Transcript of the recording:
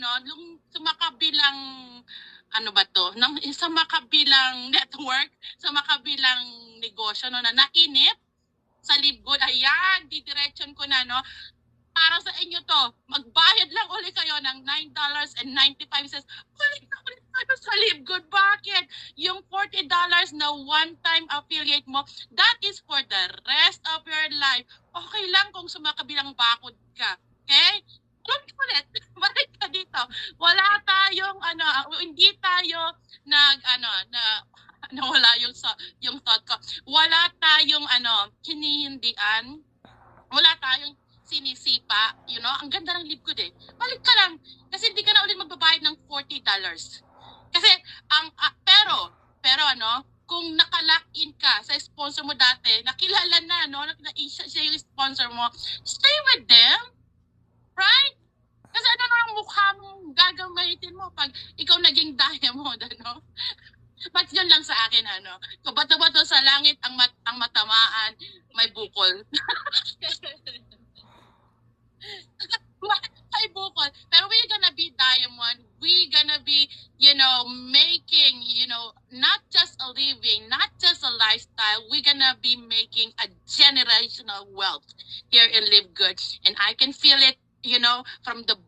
ano, lung, sa ano ba to, ng, sa makabilang network, sa makabilang negosyo, no, na nainip, sa Libgood, ayan, didiretson ko na, no, para sa inyo to, magbayad lang uli kayo ng $9.95. Balik na ulit kayo sa Libgood. Bakit? Yung $40 na one-time affiliate mo, that is for the rest of your life. Okay lang kung sumakabilang bakod ka. Okay? Ulit ulit. Wala tayong, ano, hindi tayo nag, ano, na, nawala yung, sa, yung thought ko. Wala tayong, ano, hinihindian. Wala tayong sinisipa, you know, ang ganda ng lip ko eh. Balik ka lang. Kasi hindi ka na ulit magbabayad ng $40. Kasi, ang, ah, pero, pero ano, kung nakalock-in ka sa sponsor mo dati, nakilala na, no, na, siya yung sponsor mo, stay with them. Right? Kasi ano na ang mukha mong gagamitin mo pag ikaw naging diamond, ano? Ba't yun lang sa akin, ano? Kung bato-bato sa langit ang, mat, ang matamaan, may bukol. ay bukol. Pero we're gonna be diamond. We're gonna be, you know, making, you know, not just a living, not just a lifestyle. We're gonna be making a generational wealth here in Live Good. And I can feel it, you know, from the